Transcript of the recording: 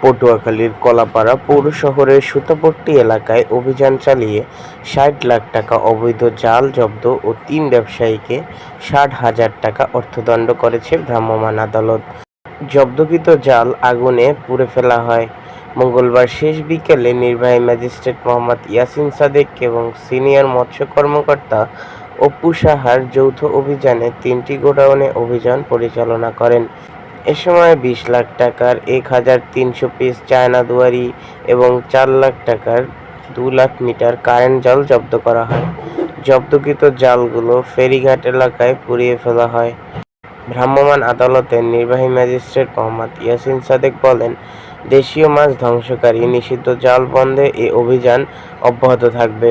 পটুয়াখালীর কলাপাড়া পৌর শহরের সুতাপট্টি এলাকায় অভিযান চালিয়ে ষাট লাখ টাকা অবৈধ জাল জব্দ ও তিন ব্যবসায়ীকে ষাট হাজার টাকা অর্থদণ্ড করেছে ভ্রাম্যমাণ আদালত। জব্দকৃত জাল আগুনে পুড়ে ফেলা হয়। মঙ্গলবার শেষ বিকেলে নির্বাহী ম্যাজিস্ট্রেট মোহাম্মদ ইয়াসিন সাদেক এবং সিনিয়র মৎস্য কর্মকর্তা অপু সাহার যৌথ অভিযানে তিনটি গোডাউনে অভিযান পরিচালনা করেন। এ সময় বিশ লাখ টাকার এক হাজার তিনশো পিস চায়না দুয়ারি এবং চার লাখ টাকার দু লাখ মিটার কারেন্ট জাল জব্দ করা হয়। জব্দকৃত জালগুলো ফেরিঘাট এলাকায় পুড়িয়ে ফেলা হয়। ভ্রাম্যমাণ আদালতের নির্বাহী ম্যাজিস্ট্রেট মোহাম্মদ ইয়াসিন সাদেক বলেন, দেশীয় মাছ ধ্বংসকারী নিষিদ্ধ জাল বন্ধে এ অভিযান অব্যাহত থাকবে।